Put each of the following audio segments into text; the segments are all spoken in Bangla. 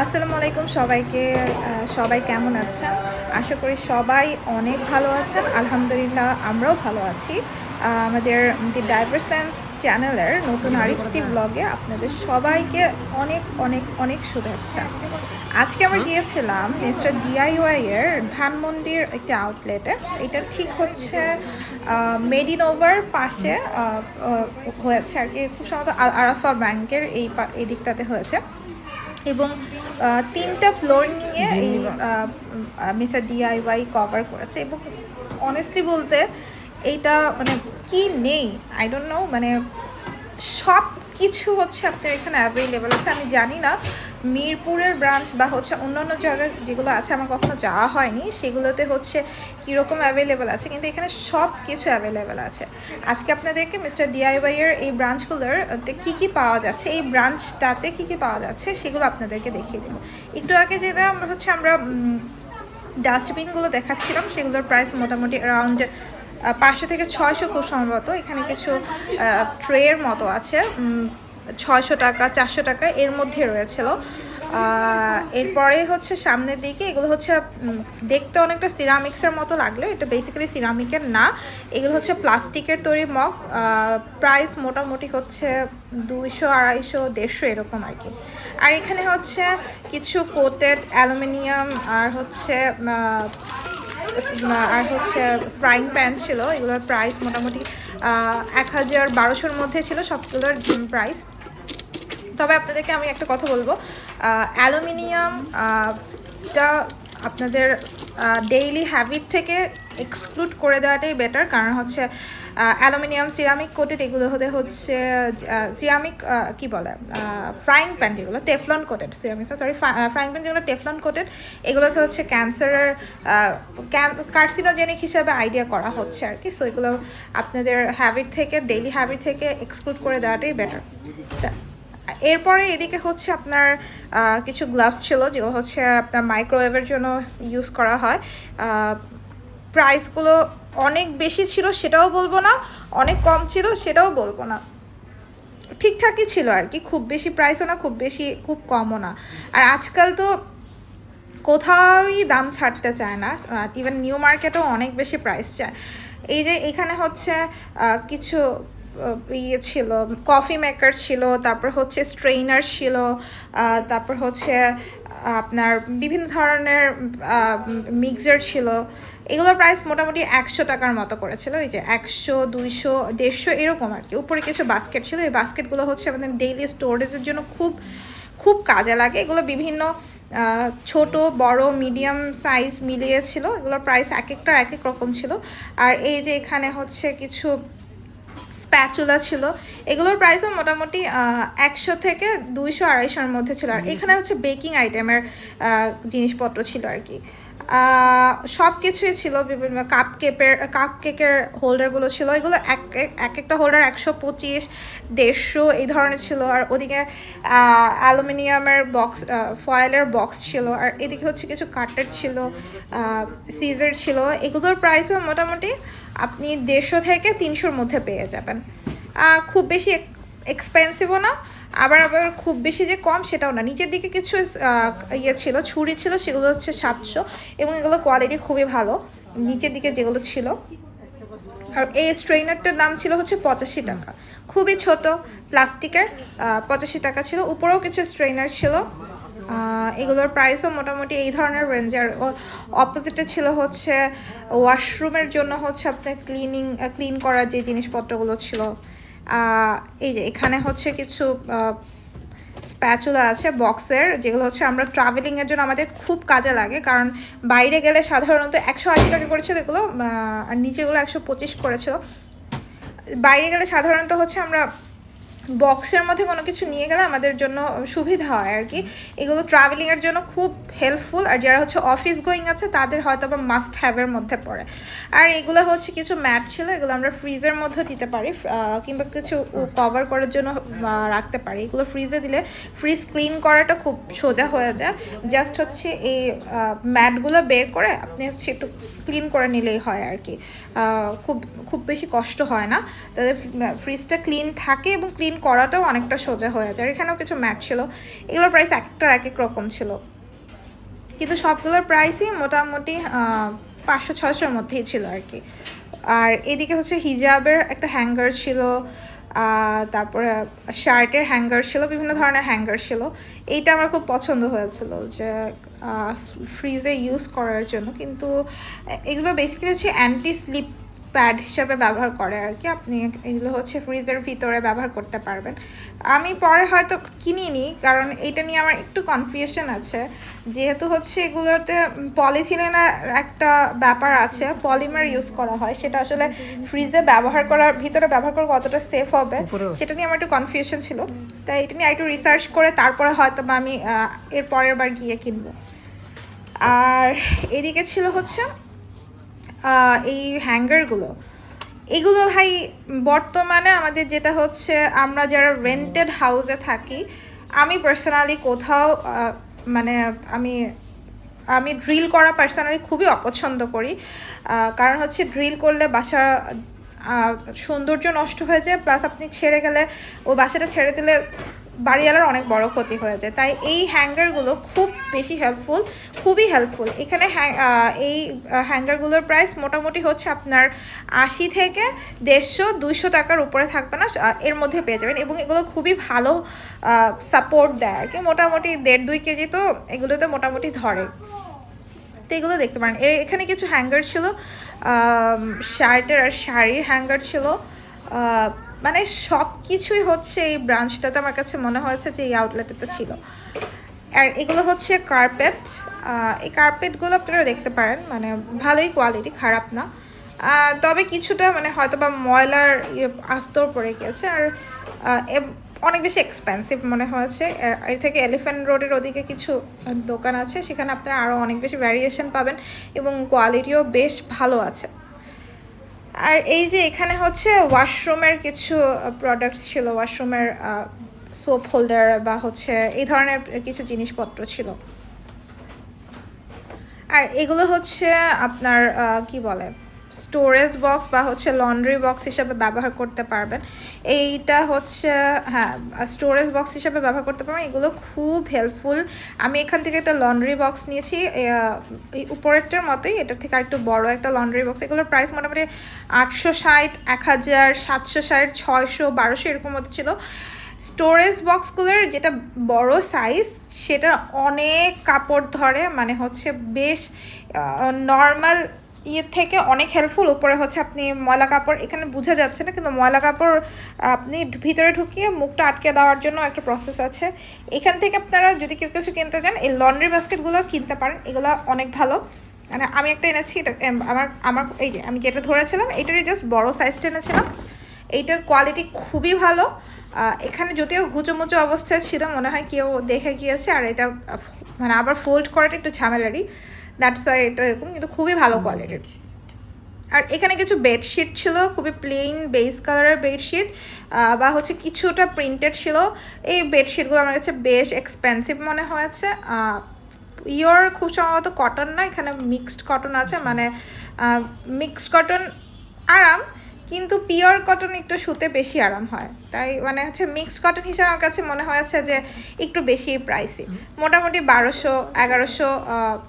আসসালামু আলাইকুম সবাইকে সবাই কেমন আছেন? আশা করি সবাই অনেক ভালো আছেন। আলহামদুলিল্লাহ, আমরাও ভালো আছি। আমাদের দি ডাইভার্স ল্যান্স চ্যানেলের নতুন আরেকটি ব্লগে আপনাদের সবাইকে অনেক অনেক অনেক শুভেচ্ছা। আজকে আমরা গিয়েছিলাম মিস্টার ডিআইওয়াই এর ধানমন্ডির একটি আউটলেটে এটা ঠিক হচ্ছে মেডিনোভার পাশে হয়েছে আর কি খুব সম্ভবত আরাফা ব্যাংকের এই এই দিকটাতে হয়েছে। এবং তিনটা ফ্লোর নিয়ে এই মিস্টার ডিআইওয়াই কভার করেছে। এবং অনেস্টলি বলতে এইটা মানে কি নেই? আই ডোন্ট নো মানে সব কিছু হচ্ছে আপনার এখানে অ্যাভেলেবেল আছে আমি জানি না। মিরপুরের ব্রাঞ্চ বা হচ্ছে অন্যান্য জায়গায় যেগুলো আছে, আমার কখনো যাওয়া হয়নি, সেগুলোতে হচ্ছে কীরকম অ্যাভেলেবেল আছে, কিন্তু এখানে সব কিছু অ্যাভেলেবেল আছে। আজকে আপনাদেরকে মিস্টার ডিআইওয়াই এর এই ব্রাঞ্চগুলোর কী কী পাওয়া যাচ্ছে, এই ব্রাঞ্চটাতে কী কী পাওয়া যাচ্ছে, সেগুলো আপনাদেরকে দেখিয়ে দেবো। একটু আগে যেটা হচ্ছে আমরা ডাস্টবিনগুলো দেখাচ্ছিলাম, সেগুলোর প্রাইস মোটামুটি অ্যারাউন্ড পাঁচশো থেকে ছয়শো খুব সম্ভবত। এখানে কিছু ট্রের মতো আছে। ছয়শো টাকা, চারশো টাকা এর মধ্যে রয়েছিল। এরপরে হচ্ছে সামনের দিকে এগুলো হচ্ছে দেখতে অনেকটা সিরামিক্সের মতো লাগল। এটা বেসিক্যালি সিরামিকের না, এগুলো হচ্ছে প্লাস্টিকের তৈরি মগ। প্রাইস মোটামুটি হচ্ছে দুইশো, আড়াইশো, দেড়শো এরকম আর কি। আর এখানে হচ্ছে কিছু কোটেড অ্যালুমিনিয়াম আর হচ্ছে আর হচ্ছে ফ্রাইং প্যান ছিল। এগুলোর প্রাইস মোটামুটি এক হাজার বারোশোর মধ্যে ছিল। সবগুলোর প্রাইস তবে আপনাদেরকে আমি একটা কথা বলব। অ্যালুমিনিয়াম টা আপনাদের ডেইলি হ্যাবিট থেকে এক্সক্লুড করে দেওয়াটাই বেটার কারণ হচ্ছে অ্যালুমিনিয়াম সিরামিক কোটেড এগুলো হতে হচ্ছে সিরামিক কি বলে ফ্রাইং প্যান যেগুলো Teflon coated ceramic sorry frying pan যেগুলো টেফলন কোটেড এগুলোতে হচ্ছে ক্যান্সারের কার্সিনোজেনিক হিসাবে আইডিয়া করা হচ্ছে আর কি। সো এগুলো আপনাদের হ্যাবিট থেকে ডেইলি হ্যাবিট থেকে এক্সক্লুড করে দেওয়াটাই বেটার এরপরে এদিকে হচ্ছে আপনার কিছু গ্লাভস ছিল যেগুলো হচ্ছে আপনার মাইক্রোওয়েভের জন্য ইউজ করা হয়। প্রাইসগুলো অনেক বেশি ছিল সেটাও বলব না, অনেক কম ছিল সেটাও বলব না। ঠিকঠাকই ছিল আর কি, খুব বেশি প্রাইসও না, খুব বেশি, খুব কমও না। আর আজকাল তো কোথাওই দাম ছাড়তে চায় না ইভেন নিউ মার্কেটেও অনেক বেশি প্রাইস চায়। এই যে এখানে হচ্ছে কিছু ইয়ে ছিল কফি মেকার ছিল, তারপর হচ্ছে স্ট্রেইনার ছিল তারপর হচ্ছে আপনার বিভিন্ন ধরনের মিক্সার ছিল। এগুলোর প্রাইস মোটামুটি একশো টাকার মতো করেছিল এই যে একশো, দুইশো, দেড়শো এরকম আর কি। উপরে কিছু বাস্কেট ছিল, এই বাস্কেটগুলো হচ্ছে আমাদের ডেইলি স্টোরেজের জন্য খুব খুব কাজে লাগে। এগুলো বিভিন্ন ছোট, বড় মিডিয়াম সাইজ মিলিয়ে ছিল এগুলোর প্রাইস এক একটা এক এক রকম ছিল। আর এই যে এখানে হচ্ছে কিছু স্প্যাচুলা ছিল। এগুলোর প্রাইসও মোটামুটি একশো থেকে দুইশো আড়াইশোর মধ্যে ছিল। আর এখানে হচ্ছে বেকিং আইটেমের জিনিসপত্র ছিল আর কি। সব কিছুই ছিল বিভিন্ন কাপ কেপের কাপ কেকের হোল্ডারগুলো ছিল। এগুলো এক এক- এক একটা হোল্ডার একশো পঁচিশ, দেড়শো, এই ধরনের ছিল। আর ওদিকে অ্যালুমিনিয়ামের বক্স ফয়েলের বক্স ছিল। আর এদিকে হচ্ছে কিছু কাটের ছিল সিজার ছিল। এগুলোর প্রাইসও মোটামুটি আপনি দেড়শো থেকে তিনশোর মধ্যে পেয়ে যাবেন। খুব বেশি এক্সপেন্সিভও না। আবার আবার খুব বেশি যে কম সেটাও না। নিচের দিকে কিছু ইয়ে ছিল, ছুরি ছিল, সেগুলো হচ্ছে সাতশো এবং এগুলো কোয়ালিটি খুবই ভালো। নিচের দিকে যেগুলো ছিল। আর এই স্ট্রেইনারটার দাম ছিল হচ্ছে পঁচাশি টাকা। খুবই ছোট প্লাস্টিকের পঁচাশি টাকা ছিল। উপরেও কিছু স্ট্রেইনার ছিল। এগুলোর প্রাইসও মোটামুটি এই ধরনের রেঞ্জের অপোজিটে ছিল হচ্ছে ওয়াশরুমের জন্য হচ্ছে আপনার ক্লিনিং ক্লিন করার যে জিনিসপত্রগুলো ছিল। এই যে এখানে হচ্ছে কিছু স্প্যাচুলা আছে বক্সের যেগুলো হচ্ছে আমরা ট্রাভেলিংয়ের জন্য আমাদের খুব কাজে লাগে। কারণ বাইরে গেলে সাধারণত একশো আশি টাকা করেছিল এগুলো আর নিচেগুলো একশো পঁচিশ করেছিল। বাইরে গেলে সাধারণত হচ্ছে আমরা বক্সের মধ্যে কোনো কিছু নিয়ে গেলে আমাদের জন্য সুবিধা হয় আর কি। এগুলো ট্রাভেলিংয়ের জন্য খুব হেল্পফুল আর যারা হচ্ছে অফিস গোয়িং আছে, তাদের হয়তো বা মাস্ট হ্যাভের মধ্যে পড়ে। আর এগুলো হচ্ছে কিছু ম্যাট ছিল, এগুলো আমরা ফ্রিজের মধ্যে দিতে পারি কিংবা কিছু কভার করার জন্য রাখতে পারি। এগুলো ফ্রিজে দিলে ফ্রিজ ক্লিন করাটা খুব সোজা হয়ে যায়। জাস্ট হচ্ছে এই ম্যাটগুলো বের করে আপনি হচ্ছে একটু ক্লিন করে নিলেই হয় আর কি। খুব খুব বেশি কষ্ট হয় না। তাদের ফ্রিজটা ক্লিন থাকে এবং ক্লিন ক্লিন করাটাও অনেকটা সোজা হয়ে যায়। এখানেও কিছু ম্যাট ছিল। এগুলোর প্রাইস একটার এক এক রকম ছিল। কিন্তু সবগুলোর প্রাইসই মোটামুটি পাঁচশো ছশোর মধ্যেই ছিল আর কি। আর এদিকে হচ্ছে হিজাবের একটা হ্যাঙ্গার ছিল তারপরে শার্টের হ্যাঙ্গার ছিল, বিভিন্ন ধরনের হ্যাঙ্গার ছিল। এইটা আমার খুব পছন্দ হয়েছিল যে ফ্রিজে ইউজ করার জন্য। কিন্তু এগুলো বেসিক্যালি হচ্ছে অ্যান্টি স্লিপ প্যাড হিসাবে ব্যবহার করে আর কি। আপনি এগুলো হচ্ছে ফ্রিজের ভিতরে ব্যবহার করতে পারবেন। আমি পরে হয়তো কিনিনি কারণ এটা নিয়ে আমার একটু কনফিউশন আছে। যেহেতু হচ্ছে এগুলোতে পলিথিনের একটা ব্যাপার আছে পলিমার ইউজ করা হয়। সেটা আসলে ফ্রিজে ব্যবহার করার ভিতরে ব্যবহার করা কতটা সেফ হবে। সেটা নিয়ে আমার একটু কনফিউশন ছিল। তাই এটা নিয়ে একটু রিসার্চ করে তারপরে হয়তো বা আমি এর পরের বার গিয়ে কিনবো। আর এদিকে ছিল হচ্ছে এই হ্যাঙ্গারগুলো এগুলো ভাই, বর্তমানে আমাদের যেটা হচ্ছে, আমরা যারা রেন্টেড হাউসে থাকি, আমি পার্সোনালি কোথাও মানে আমি আমি ড্রিল করা পার্সোনালি খুবই অপছন্দ করি। কারণ হচ্ছে ড্রিল করলে বাসা সৌন্দর্য নষ্ট হয়ে যায় প্লাস আপনি ছেড়ে গেলে, ও বাসাটা ছেড়ে দিলে বাড়িওয়ালার অনেক বড় ক্ষতি হয়ে যায়। তাই এই হ্যাঙ্গারগুলো খুব বেশি হেল্পফুল খুবই হেল্পফুল এখানে এই হ্যাঙ্গারগুলোর প্রাইস মোটামুটি হচ্ছে আপনার আশি থেকে দেড়শো, দুইশো টাকার উপরে থাকবে না এর মধ্যে পেয়ে যাবেন। এবং এগুলো খুবই ভালো সাপোর্ট দেয় আর কি। মোটামুটি দেড়, দুই কেজি তো এগুলোতে মোটামুটি ধরে। তো এগুলো দেখতে পারেন। এখানে কিছু হ্যাঙ্গার ছিল শার্টের আর শাড়ির হ্যাঙ্গার ছিল মানে সব কিছুই হচ্ছে এই ব্রাঞ্চটাতে আমার কাছে মনে হয়েছে যে এই আউটলেটটাতে ছিল। আর এগুলো হচ্ছে কার্পেট এই কার্পেটগুলো আপনারা দেখতে পারেন মানে ভালোই কোয়ালিটি খারাপ না। তবে কিছুটা মানে হয়তো বা ময়লার ইয়ে আস্তর পড়ে গিয়েছে আর অনেক বেশি এক্সপেন্সিভ মনে হয়েছে। এর থেকে এলিফ্যান্ট রোডের ওদিকে কিছু দোকান আছে, সেখানে আপনারা আরও অনেক বেশি ভ্যারিয়েশন পাবেন এবং কোয়ালিটিও বেশ ভালো আছে। আর এই যে এখানে হচ্ছে ওয়াশরুমের কিছু প্রোডাক্টস ছিল ওয়াশরুমের সোপ হোল্ডার বা হচ্ছে এই ধরনের কিছু জিনিসপত্র ছিল। আর এগুলো হচ্ছে আপনার কি বলে? স্টোরেজ বক্স বা হচ্ছে লন্ড্রি বক্স হিসাবে ব্যবহার করতে পারবেন। এইটা হচ্ছে হ্যাঁ স্টোরেজ বক্স হিসাবে ব্যবহার করতে পারবেন। এগুলো খুব হেল্পফুল আমি এখান থেকে একটা লন্ড্রি বক্স নিয়েছি উপরেরটার মতোই। এটার থেকে আরেকটু বড় একটা লন্ড্রি বক্স এগুলোর প্রাইস মোটামুটি আটশো ষাট, এক হাজার, সাতশো ষাট, ছয়শো, বারোশো, এরকম মতো ছিল। স্টোরেজ বক্সগুলোর যেটা বড় সাইজ সেটা অনেক কাপড় ধরে। মানে হচ্ছে বেশ নর্মাল ইয়ে থেকে অনেক হেল্পফুল উপরে হচ্ছে আপনি ময়লা কাপড়, এখানে বোঝা যাচ্ছে না, কিন্তু ময়লা কাপড় আপনি ভিতরে ঢুকিয়ে মুখটা আটকে দেওয়ার জন্য একটা প্রসেস আছে। এখান থেকে আপনারা যদি কেউ কিছু কিনতে চান, এই লন্ড্রি বাস্কেটগুলো কিনতে পারেন। এগুলো অনেক ভালো। মানে আমি একটা এনেছি, এটা আমার আমার, এই যে আমি যেটা ধরেছিলাম, এটারই জাস্ট বড় সাইজটা এনেছিলাম। এইটার কোয়ালিটি খুবই ভালো। এখানে যদিও ঘুচোমুচো অবস্থায় ছিল, মনে হয় কেউ দেখে গিয়েছে, আর এটা মানে আবার ফোল্ড করাটা একটু ঝামেলারই। দ্যাটস ওয়াই এটা এরকম কিন্তু খুবই ভালো কোয়ালিটির আর এখানে কিছু বেডশিট ছিল খুবই প্লেন বেস কালারের বেডশিট বা হচ্ছে কিছুটা প্রিন্টেড ছিল। এই বেডশিটগুলো আমার কাছে বেশ এক্সপেন্সিভ মনে হয়েছে। ইয়োর খুব সম্ভবত কটন না এখানে মিক্সড কটন আছে মানে মিক্সড কটন আরাম কিন্তু পিওর কটন একটু শুতে বেশি আরাম হয়। তাই মানে হচ্ছে মিক্সড কটন হিসাবে আমার কাছে মনে হয়েছে যে একটু বেশি প্রাইসই মোটামুটি বারোশো, এগারোশো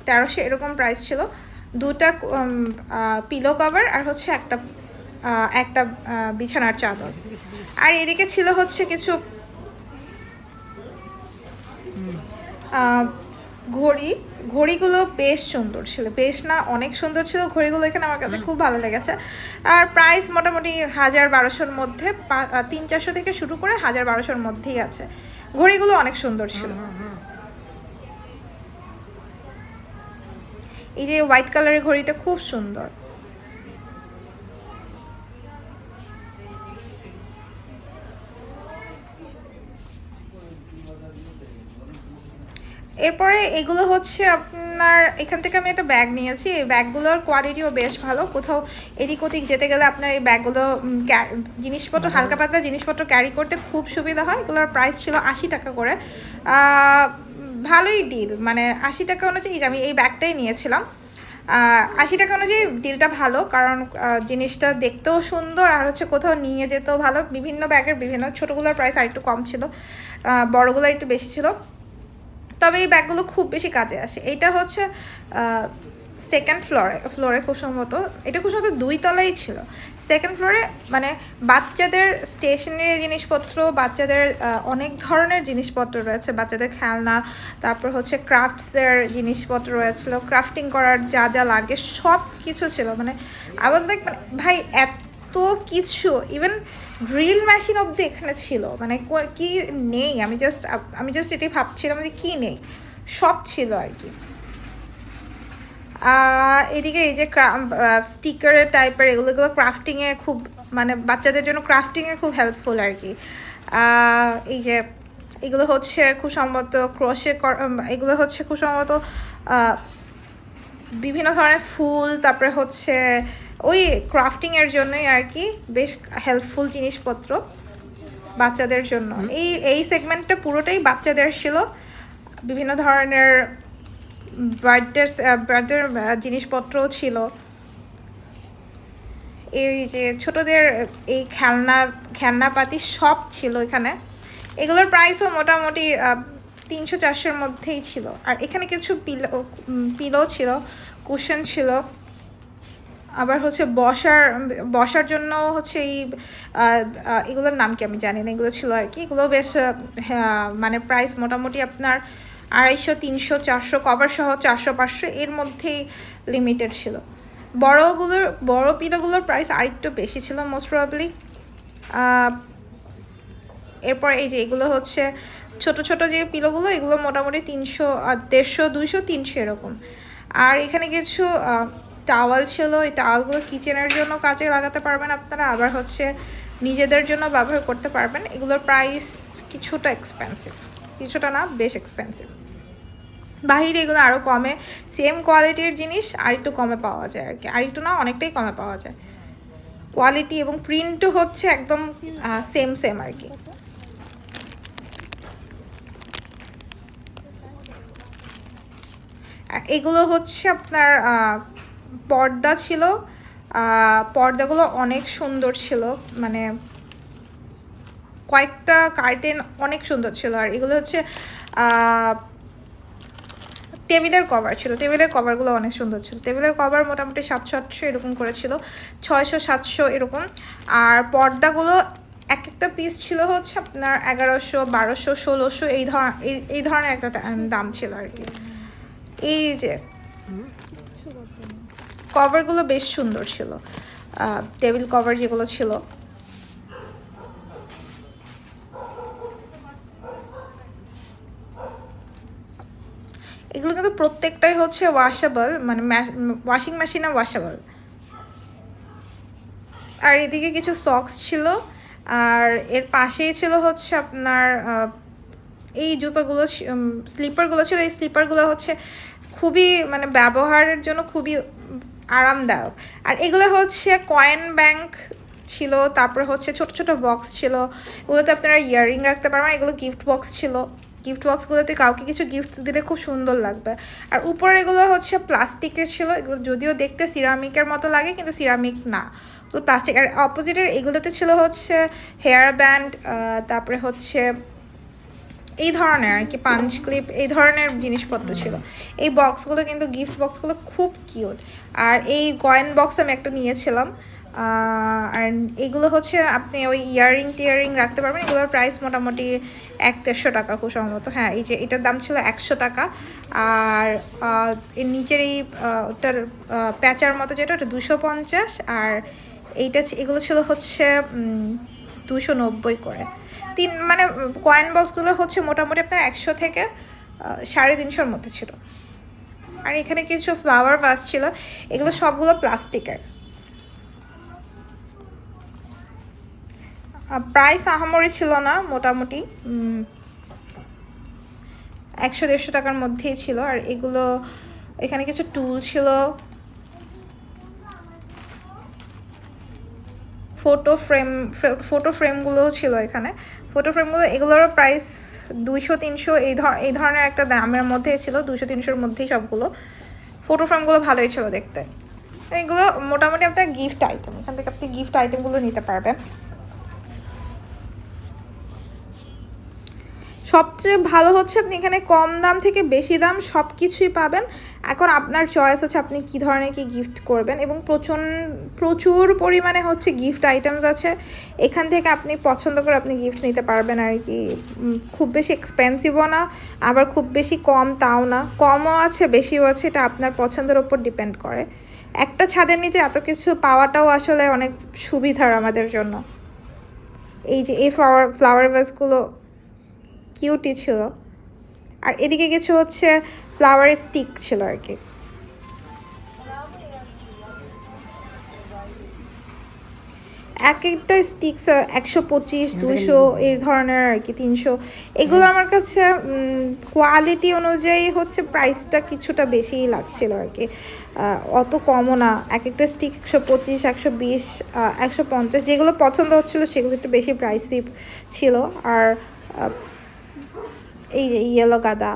তেরোশো এরকম প্রাইস ছিল। দুটা পিলো কভার আর হচ্ছে একটা একটা বিছানার চাদর। আর এদিকে ছিল হচ্ছে কিছু ঘড়ি ঘড়িগুলো বেশ সুন্দর ছিল। বেশ না অনেক সুন্দর ছিল। ঘড়িগুলো এখানে আমার কাছে খুব ভালো লেগেছে। আর প্রাইস মোটামুটি হাজার বারোশোর মধ্যে তিন চারশো থেকে শুরু করে হাজার বারোশোর মধ্যেই আছে। ঘড়িগুলো অনেক সুন্দর ছিল। এই যে হোয়াইট কালারের ঘড়িটা খুব সুন্দর। এরপরে এগুলো হচ্ছে আপনার এখান থেকে আমি একটা ব্যাগ নিয়েছি। এই ব্যাগগুলোর কোয়ালিটিও বেশ ভালো। কোথাও এদিক ওদিক যেতে গেলে আপনার এই ব্যাগগুলো জিনিসপত্র হালকা পাতলা জিনিসপত্র ক্যারি করতে খুব সুবিধা হয়। এগুলোর প্রাইস ছিল আশি টাকা করে। ভালোই ডিল মানে আশি টাকা অনুযায়ী আমি এই ব্যাগটাই নিয়েছিলাম। আশি টাকা অনুযায়ী ডিলটা ভালো কারণ জিনিসটা দেখতেও সুন্দর। আর হচ্ছে কোথাও নিয়ে যেতেও ভালো। বিভিন্ন ব্যাগের বিভিন্ন ছোটোগুলোর প্রাইস আর একটু কম ছিল। বড়গুলো একটু বেশি ছিল। তবে এই ব্যাগগুলো খুব বেশি কাজে আসে। এটা হচ্ছে সেকেন্ড ফ্লোরে ফ্লোরে খুব সম্ভবত, এটা খুব সম্ভবত দুই তলাই ছিল। সেকেন্ড ফ্লোরে মানে বাচ্চাদের স্টেশনারি জিনিসপত্র, বাচ্চাদের অনেক ধরনের জিনিসপত্র রয়েছে, বাচ্চাদের খেলনা, তারপর হচ্ছে ক্রাফটসের জিনিসপত্র রয়েছিল ক্রাফটিং করার যা যা লাগে সব কিছু ছিল। মানে আই ওয়াজ লাইক মানে ভাই, এত কিছু ইভেন ড্রিল মেশিন অবধি এখানে ছিল। মানে কো- নেই? আমি জাস্ট আমি জাস্ট এটাই ভাবছিলাম যে কী নেই? সব ছিল আর কি। এদিকে এই যে স্টিকারের টাইপের এগুলো এগুলো ক্রাফটিংয়ে খুব মানে বাচ্চাদের জন্য ক্রাফটিংয়ে খুব হেল্পফুল আর কি। এই যে এগুলো হচ্ছে খুব সম্ভবত ক্রোশে এগুলো হচ্ছে খুব সম্ভবত বিভিন্ন ধরনের ফুল, তারপরে হচ্ছে ওই ক্রাফটিংয়ের জন্যই আর কি বেশ হেল্পফুল জিনিসপত্র বাচ্চাদের জন্য। এই এই সেগমেন্টটা পুরোটাই বাচ্চাদের ছিল। বিভিন্ন ধরনের বার্থডের বার্থডের জিনিসপত্রও ছিল। এই যে ছোটদের এই খেলনা খেলনাপাতি সব ছিল এখানে। এগুলোর প্রাইসও মোটামুটি তিনশো চারশোর মধ্যেই ছিল। আর এখানে কিছু পিলো পিলো ছিল কুশন ছিল। আবার হচ্ছে বসার বসার জন্য হচ্ছে এই এগুলোর নাম কি আমি জানি না এগুলো ছিল আর কি। এগুলো বেশ হ্যাঁ, মানে প্রাইস মোটামুটি আপনার আড়াইশো তিনশো চারশো কভার সহ চারশো পাঁচশো এর মধ্যেই লিমিটেড ছিল। বড়গুলোর বড় পিলোগুলোর প্রাইস আরেকটু বেশি ছিল মোস্ট প্রবাবলি এরপর এই যে এগুলো হচ্ছে ছোট ছোট যে পিলোগুলো এগুলো মোটামুটি তিনশো দেড়শো দুইশো তিনশো এরকম। আর এখানে কিছু টাওয়াল ছিল, এই টাওয়ালগুলো কিচেনের জন্য কাজে লাগাতে পারবেন আপনারা, আবার হচ্ছে নিজেদের জন্য ব্যবহার করতে পারবেন। এগুলোর প্রাইস কিছুটা এক্সপেন্সিভ কিছুটা না, বেশ এক্সপেন্সিভ বাহিরে এগুলো আরও কমে সেম কোয়ালিটির জিনিস আর একটু কমে পাওয়া যায় আর কি। আর একটু না, অনেকটাই কমে পাওয়া যায়। কোয়ালিটি এবং প্রিন্টও হচ্ছে একদম সেম সেম আর কি। এগুলো হচ্ছে আপনার পর্দা ছিল পর্দাগুলো অনেক সুন্দর ছিল মানে কয়েকটা কার্টেন অনেক সুন্দর ছিল। আর এগুলো হচ্ছে টেবিলের কভার ছিল। টেবিলের কভারগুলো অনেক সুন্দর ছিল। টেবিলের কভার মোটামুটি সাতশো আটশো এরকম করেছিল ছয়শো সাতশো এরকম। আর পর্দাগুলো এক একটা পিস ছিল হচ্ছে আপনার এগারোশো, বারোশো, ষোলোশো, এই ধর, এই- এই ধরনের একটা দাম ছিল আর কি। এই যে কভারগুলো বেশ সুন্দর ছিল। টেবিল কভার যেগুলো ছিল। এগুলো কিন্তু প্রত্যেকটাই হচ্ছে ওয়াশেবল মানে ওয়াশিং মেশিনে ওয়াশেবল আর এদিকে কিছু সক্স ছিল, আর এর পাশেই ছিল হচ্ছে আপনার এই জুতোগুলো স্লিপারগুলো ছিল। এই স্লিপারগুলো হচ্ছে খুবই মানে ব্যবহারের জন্য খুবই আরামদায়ক। আর এগুলো হচ্ছে কয়েন ব্যাংক ছিল, তারপরে হচ্ছে ছোট ছোট বক্স ছিল এগুলোতে আপনারা ইয়াররিং রাখতে পারবেন এগুলো গিফট বক্স ছিল। গিফট বক্সগুলোতে কাউকে কিছু গিফট দিলে খুব সুন্দর লাগবে। আর উপরে এগুলো হচ্ছে প্লাস্টিকের ছিল, এগুলো যদিও দেখতে সিরামিকের মতো লাগে, কিন্তু সিরামিক না। তো প্লাস্টিক আর অপোজিটের এগুলোতে ছিল হচ্ছে হেয়ার ব্যান্ড তারপরে হচ্ছে এই ধরনের আর কি পাঞ্চ ক্লিপ এই ধরনের জিনিসপত্র ছিল। এই বক্সগুলো কিন্তু গিফট বক্সগুলো খুব কিউট আর এই কয়েন বক্স আমি একটা নিয়েছিলাম। আর এগুলো হচ্ছে আপনি ওই ইয়াররিং টিয়ারিং রাখতে পারবেন। এগুলোর প্রাইস মোটামুটি এক দেড়শো টাকা খুব সম্ভবত হ্যাঁ এই যে এটার দাম ছিল একশো টাকা। আর এর নিচের এই ওটার প্যাচার মতো যেটা ওটা দুশো পঞ্চাশ। আর এইটা এগুলো ছিল হচ্ছে দুশো নব্বই করে। তিন মানে কয়েন বক্সগুলো হচ্ছে মোটামুটি আপনার একশো থেকে সাড়ে তিনশোর মধ্যে ছিল। আর এখানে কিছু ফ্লাওয়ার ভাস ছিল, এগুলো সবগুলো প্লাস্টিকের প্রাইস আহামরি ছিল না, মোটামুটি একশো দেড়শো টাকার মধ্যেই ছিল। আর এগুলো, এখানে কিছু টুল ছিল ফটো ফ্রেম ফটো ফ্রেমগুলোও ছিল এখানে। ফটো ফ্রেমগুলো এগুলোরও প্রাইস দুইশো, তিনশো, এই ধর, এই ধরনের একটা দামের মধ্যেই ছিল দুশো তিনশোর মধ্যেই সবগুলো। ফটো ফ্রেমগুলো ভালোই ছিল দেখতে। এগুলো মোটামুটি আপনার গিফট আইটেম এখান থেকে আপনি গিফট আইটেমগুলো নিতে পারবেন। সবচেয়ে ভালো হচ্ছে আপনি এখানে কম দাম থেকে বেশি দাম সব কিছুই পাবেন। এখন আপনার চয়েস হচ্ছে আপনি কি ধরনের কি গিফট করবেন এবং প্রচুর প্রচুর পরিমাণে হচ্ছে গিফট আইটেমস আছে। এখান থেকে আপনি পছন্দ করে আপনি গিফট নিতে পারবেন আর কি। খুব বেশি এক্সপেন্সিভও না, আবার খুব বেশি কম তাও না। কমও আছে, বেশিও আছে, এটা আপনার পছন্দের ওপর ডিপেন্ড করে। একটা ছাদের নিচে এত কিছু পাওয়াটাও আসলে অনেক সুবিধার আমাদের জন্য। এই যে এই ফ্লাওয়ার ফ্লাওয়ার ভাসগুলো কিউটি ছিল। আর এদিকে কিছু হচ্ছে ফ্লাওয়ারের স্টিক ছিল আর কি। এক একটা স্টিক্স একশো পঁচিশ দুশো এই ধরনের আর কি তিনশো। এগুলো আমার কাছে কোয়ালিটি অনুযায়ী হচ্ছে প্রাইসটা কিছুটা বেশিই লাগছিল আর কি। অত কমও না। এক একটা স্টিক একশো পঁচিশ একশো বিশ একশো পঞ্চাশ যেগুলো পছন্দ হচ্ছিল সেগুলো একটু বেশি প্রাইসই ছিল। আর এই যে ইয়েলো গাদা।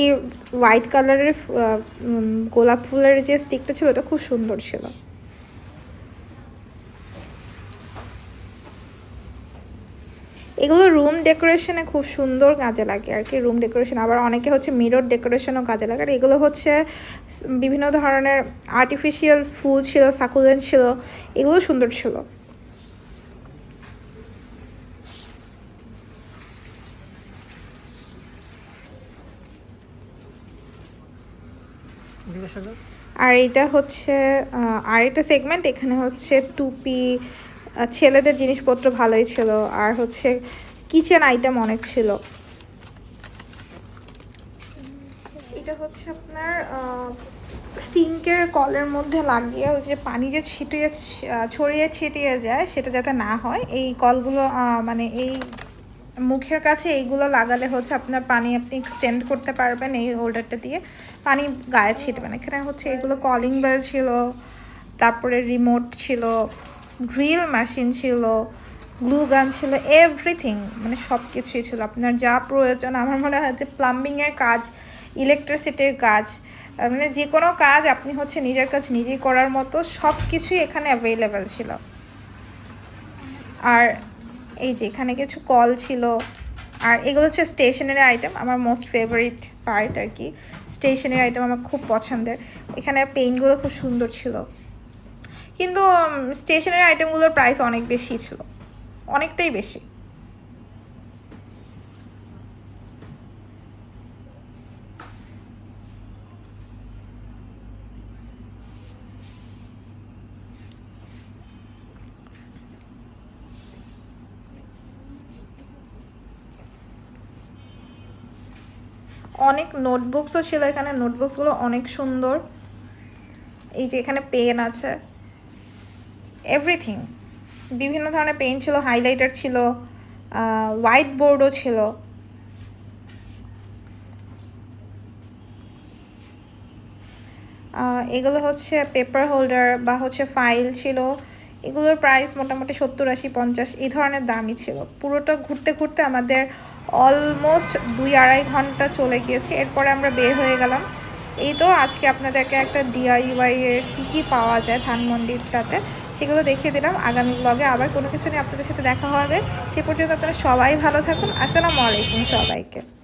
এই হোয়াইট কালারের গোলাপ ফুলের যে স্টিকটা ছিল, ওটা খুব সুন্দর ছিল এগুলো রুম ডেকোরেশনে খুব সুন্দর কাজে লাগে আর কি রুম ডেকোরেশন আবার অনেকে হচ্ছে মিরর ডেকোরেশনও কাজে লাগে আর এগুলো হচ্ছে বিভিন্ন ধরনের আর্টিফিশিয়াল ফুল ছিল সাকুলেন্ট ছিল, এগুলো সুন্দর ছিল। আর এটা হচ্ছে আরেকটা সেগমেন্ট এখানে হচ্ছে টুপি ছেলেদের জিনিসপত্র ভালোই ছিল। আর হচ্ছে কিচেন আইটেম অনেক ছিল। এটা হচ্ছে আপনার সিঙ্কের কলের মধ্যে লাগিয়ে ওই যে পানি যে ছিটিয়ে ছড়িয়ে ছিটিয়ে যায়, সেটা যাতে না হয়, এই কলগুলো মানে এই মুখের কাছে এইগুলো লাগালে হচ্ছে আপনার পানি আপনি এক্সটেন্ড করতে পারবেন এই হোল্ডারটা দিয়ে। পানি গায়ে ছিটবে না। এখানে হচ্ছে এগুলো কলিং বেল ছিল, তারপরে রিমোট ছিল ড্রিল মেশিন ছিল গ্লু গান ছিল এভরিথিং মানে সব কিছুই ছিল। আপনার যা প্রয়োজন, আমার মনে হয় যে প্লাম্বিংয়ের কাজ ইলেকট্রিসিটির কাজ মানে যে কোনো কাজ আপনি হচ্ছে নিজের কাজ নিজেই করার মতো সব কিছুই এখানে অ্যাভেলেবেল ছিল। আর এই যে এখানে কিছু কল ছিল, আর এগুলো হচ্ছে স্টেশনারি আইটেম আমার মোস্ট ফেভারিট পার্ট আর কি। স্টেশনারি আইটেম আমার খুব পছন্দের। এখানে পেইন্টগুলো খুব সুন্দর ছিল। কিন্তু স্টেশনারি আইটেমগুলোর প্রাইস অনেক বেশি ছিল। অনেকটাই বেশি। অনেক নোটবুকসও ছিল এখানে। নোটবুকসগুলো অনেক সুন্দর। এই যে এখানে পেন আছে। এভরিথিং বিভিন্ন ধরনের পেন ছিল হাইলাইটার ছিল হোয়াইট বোর্ডও ছিল। এগুলো হচ্ছে পেপার হোল্ডার বা হচ্ছে ফাইল ছিল। এগুলোর প্রাইস মোটামুটি সত্তর আশি পঞ্চাশ, এই ধরনের দামই ছিল। পুরোটা ঘুরতে ঘুরতে আমাদের অলমোস্ট দুই আড়াই ঘণ্টা চলে গিয়েছে। এরপরে আমরা বের হয়ে গেলাম। এই তো আজকে আপনাদেরকে একটা ডিআইওয়াই এর কী কী পাওয়া যায় ধানমন্ডিরটাতে। সেগুলো দেখিয়ে দিলাম। আগামী ব্লগে আবার কোনো কিছু নিয়ে আপনাদের সাথে দেখা হবে। সে পর্যন্ত আপনারা সবাই ভালো থাকুন। আসসালামু আলাইকুম সবাইকে।